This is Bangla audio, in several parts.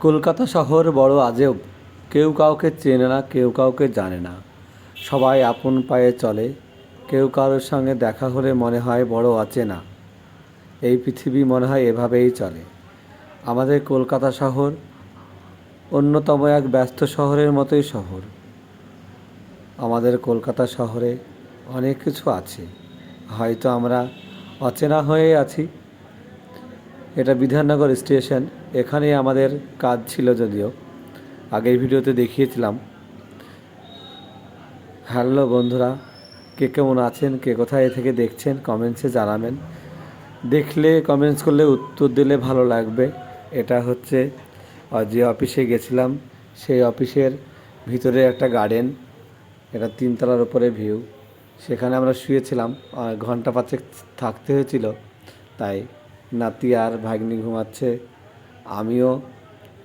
কলকাতা শহর বড় আজব। কেউ কাউকে চেনে না, কেউ কাউকে জানে না। সবাই আপন পায়ে চলে। কেউ কারোর সঙ্গে দেখা হলে মনে হয় বড় অচেনা। এই পৃথিবী মনে হয় এভাবেই চলে। আমাদের কলকাতা শহর অন্যতম এক ব্যস্ত শহরের মতোই শহর। আমাদের কলকাতা শহরে অনেক কিছু আছে। হয়তো আমরা অচেনা হয়ে আছি। এটা বিধাননগর স্টেশন। এখানেই আমাদের কাজ ছিল যদিও, আগের ভিডিওতে দেখিয়েছিলাম। হ্যালো বন্ধুরা, কে কেমন আছেন, কে কোথায় থেকে দেখছেন কমেন্টসে জানাবেন। দেখলে কমেন্টস করলে উত্তর দিলে ভালো লাগবে। এটা হচ্ছে যে অফিসে গেছিলাম, সেই অফিসের ভিতরে একটা গার্ডেন এটা তিনতলার উপরে ভিউ সেখানে আমরা শুয়েছিলাম ঘণ্টা পাঁচেক থাকতে হয়েছিল, তাই নাতি আর ভাগ্নি ঘুমাচ্ছে। আমিও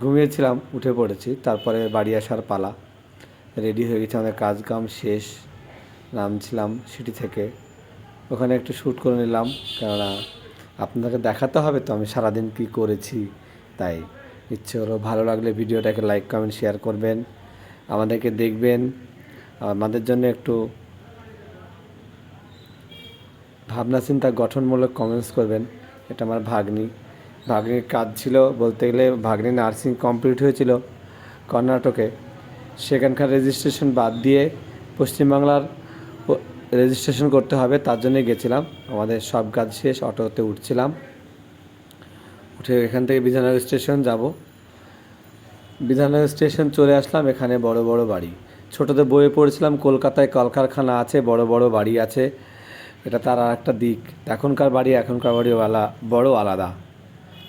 ঘুমিয়েছিলাম, উঠে পড়েছি। তারপরে বাড়ি আসার পালা। রেডি হয়ে গেছে, আমাদের কাজ কাম শেষ। নামছিলাম সিটি থেকে। ওখানে একটু শ্যুট করে নিলাম, কেননা আপনাকে দেখাতে হবে তো, আমি সারাদিন কী করেছি। তাই ইচ্ছে হলো ভালো লাগলে ভিডিওটাকে লাইক কমেন্ট শেয়ার করবেন। আমাদেরকে দেখবেন। আমাদের জন্য একটু ভাবনা চিন্তা গঠনমূলক কমেন্টস করবেন। এটা আমার ভাগ্নি। ভাগ্নির কাজ ছিল বলতে গেলে ভাগ্নি নার্সিং কমপ্লিট হয়েছিল কর্ণাটকে। সেখানকার রেজিস্ট্রেশন বাদ দিয়ে পশ্চিমবাংলার রেজিস্ট্রেশন করতে হবে, তার জন্যই গেছিলাম। আমাদের সব কাজ শেষ, অটোতে উঠছিলাম। উঠে এখান থেকে বিধাননগর স্টেশন যাব। বিধাননগর স্টেশন চলে আসলাম, এখানে বড় বড় বাড়ি। ছোটোতে বইয়ে পড়েছিলাম, কলকাতায় কলকারখানা আছে, বড় বড় বাড়ি আছে। এটা তার আর একটা দিক। এখনকার বাড়ি এখনকার বাড়ি আলা বড় আলাদা।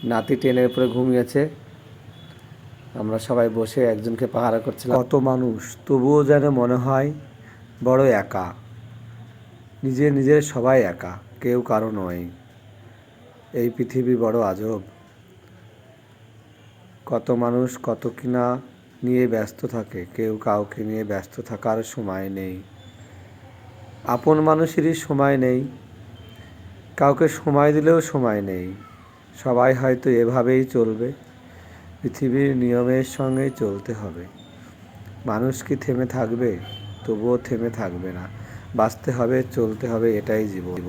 নাতি ট্রেনের উপরে ঘুমিয়েছে। আমরা সবাই বসে একজনকে পাহারা করছিলাম। কত মানুষ, তবুও যেন মনে হয় বড় একা। নিজে নিজের সবাই একা, কেউ কারও নয়। এই পৃথিবী বড় আজব। কত মানুষ কত কিনা নিয়ে ব্যস্ত থাকে, কেউ কাউকে নিয়ে ব্যস্ত থাকার সময় নেই। আপন মানুষেরই সময় নেই। কাউকে সময় দিলেও সময় নেই। সবাই হয়তো এভাবেই চলবে। পৃথিবীর নিয়মের সঙ্গে চলতে হবে। মানুষ কি থেমে থাকবে? তবুও থেমে থাকবে না। বাঁচতে হবে, চলতে হবে, এটাই জীবন।